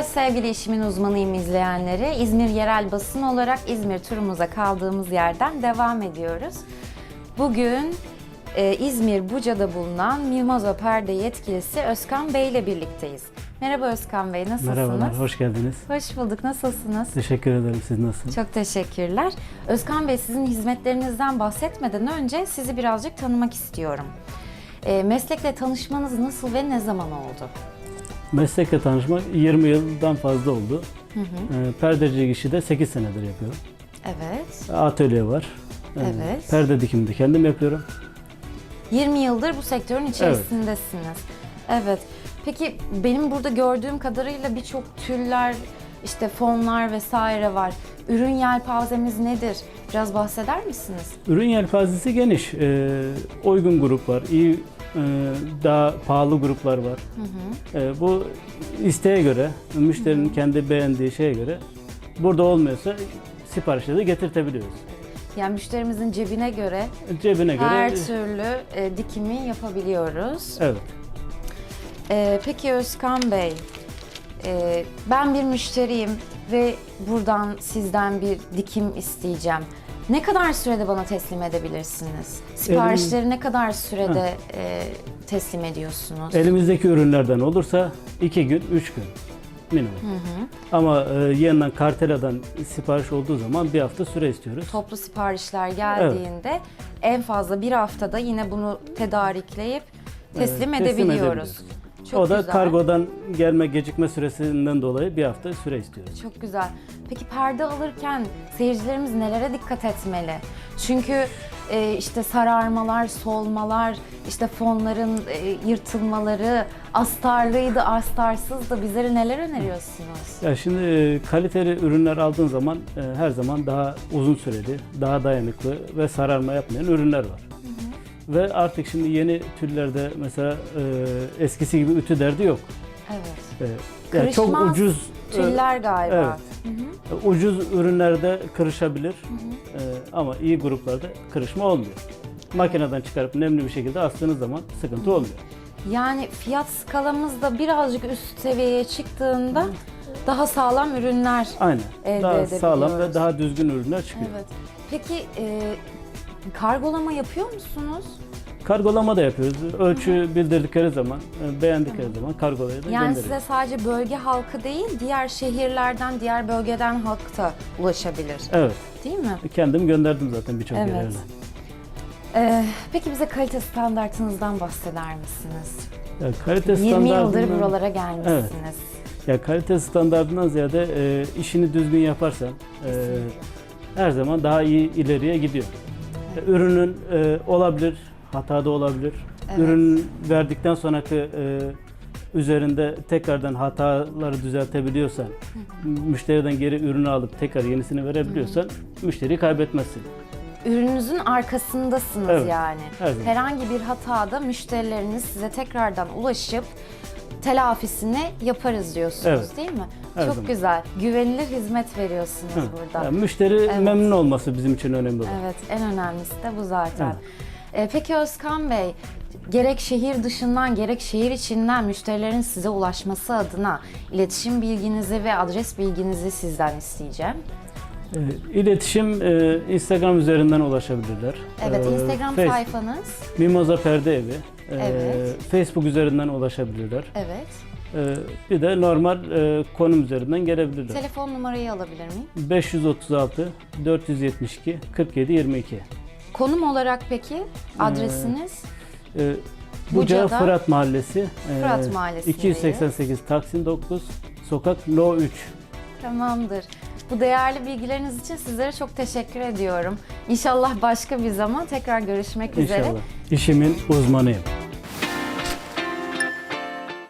Evet sevgili işimin uzmanıyım izleyenleri. İzmir yerel basın olarak İzmir turumuza kaldığımız yerden devam ediyoruz. Bugün e, İzmir Buca'da bulunan Mimoza Perde yetkilisi Özkan Bey ile birlikteyiz. Merhaba Özkan Bey, nasılsınız? Merhabalar, hoş geldiniz. Hoş bulduk, nasılsınız? Teşekkür ederim. Siz nasılsınız? Çok teşekkürler. Özkan Bey sizin hizmetlerinizden bahsetmeden önce sizi birazcık tanımak istiyorum. E, meslekle tanışmanız nasıl ve ne zaman oldu? Meslekle tanışmak 20 yıldan fazla oldu. Ee, Perdecilik işi de 8 senedir yapıyorum. Evet. Atölye var. Ee, Evet. Perde dikimi de kendim yapıyorum. 20 yıldır bu sektörün içerisindesiniz. Evet. Peki benim burada gördüğüm kadarıyla birçok tüller, işte fonlar vesaire var. Ürün yelpazemiz nedir? Biraz bahseder misiniz? Ürün yelpazesi geniş. Ee, uygun grup var. iyi e, daha pahalı gruplar var. Ee, bu isteğe göre, müşterinin kendi beğendiği şeye göre burada olmuyorsa siparişleri de getirtebiliyoruz. Yani müşterimizin cebine göre Cebine göre her türlü e, dikimi yapabiliyoruz. evet. E, peki Özkan Bey, e, ben bir müşteriyim ve buradan sizden bir dikim isteyeceğim. Ne kadar sürede bana teslim edebilirsiniz? Siparişleri ne kadar sürede e, teslim ediyorsunuz? Elimizdeki ürünlerden olursa 2 gün, 3 gün minimum. Ama e, yeniden karteladan sipariş olduğu zaman bir hafta süre istiyoruz. Toplu siparişler geldiğinde en fazla bir haftada yine bunu tedarikleyip teslim Evet, edebiliyoruz. edebiliyoruz. Çok o da güzel. kargodan gelme gecikme süresinden dolayı bir hafta süre istiyoruz. Çok güzel. Peki perde alırken seyircilerimiz nelere dikkat etmeli? Çünkü e, işte sararmalar, solmalar, işte fonların e, yırtılmaları, astarlıydı, astarsızdı. Bizlere neler öneriyorsunuz? Ya şimdi e, kaliteli ürünler aldığın zaman e, her zaman daha uzun süreli, daha dayanıklı ve sararma yapmayan ürünler var. Ve artık şimdi yeni türlerde mesela e, eskisi gibi ütü derdi yok. Evet. E, yani çok Kırışmaz ucuz e, Tüller galiba. Evet. Ucuz ürünlerde kırışabilir Ee, ama iyi gruplarda kırışma olmuyor. Makineden çıkarıp nemli bir şekilde astığınız zaman sıkıntı olmuyor. Yani fiyat skalamız da birazcık üst seviyeye çıktığında daha sağlam ürünler Aynen. Elde daha sağlam ve edebiliyoruz. daha düzgün ürünler çıkıyor. Evet. Peki e, kargolama yapıyor musunuz? Kargolama da yapıyoruz. Ölçü bildirdikleri zaman, e, beğendikleri zaman kargolaya da Yani gönderiyoruz. size sadece bölge halkı değil, diğer şehirlerden, diğer bölgeden halk da ulaşabilir. Evet. Değil mi? Kendim gönderdim zaten birçok Evet. yerlerine. Ee, peki bize kalite standartınızdan bahseder misiniz? Ya, kalite 20 yıldır standartından- buralara gelmişsiniz. Ya kalite standartından ziyade e, işini düzgün yaparsan e, her zaman daha iyi ileriye gidiyor. E, Ürünün e, olabilir, hatada olabilir. Evet. Ürün verdikten sonraki e, üzerinde tekrardan hataları düzeltebiliyorsan, müşteriden geri ürünü alıp tekrar yenisini verebiliyorsan müşteriyi kaybetmezsin. Ürününüzün arkasındasınız Evet, yani. her zaman. Herhangi bir hatada müşterileriniz size tekrardan ulaşıp telafisini yaparız diyorsunuz Evet, değil mi? her Çok zaman. güzel. Güvenilir hizmet veriyorsunuz Hı. burada. Yani müşteri Evet. memnun olması bizim için önemli olan. Evet, en önemlisi de bu zaten. Evet. Ee, peki Özkan Bey, gerek şehir dışından gerek şehir içinden müşterilerin size ulaşması adına iletişim bilginizi ve adres bilginizi sizden isteyeceğim. E, İletişim e, Instagram üzerinden ulaşabilirler. Evet, E, Instagram Face- sayfanız. Mimoza Perde Evi. E, Evet. Facebook üzerinden ulaşabilirler. Evet. E, bir de normal e, konum üzerinden gelebilirler. Telefon numarayı alabilir miyim? 536 472 47 22. Konum olarak peki adresiniz? E, Buca Buca'da- Fırat Mahallesi. e, Fırat Mahallesi'ndeyiz. 288 Taksim 9 Sokak No 3. Tamamdır. Bu değerli bilgileriniz için sizlere çok teşekkür ediyorum. İnşallah başka bir zaman tekrar görüşmek üzere. İnşallah. İşimin uzmanıyım.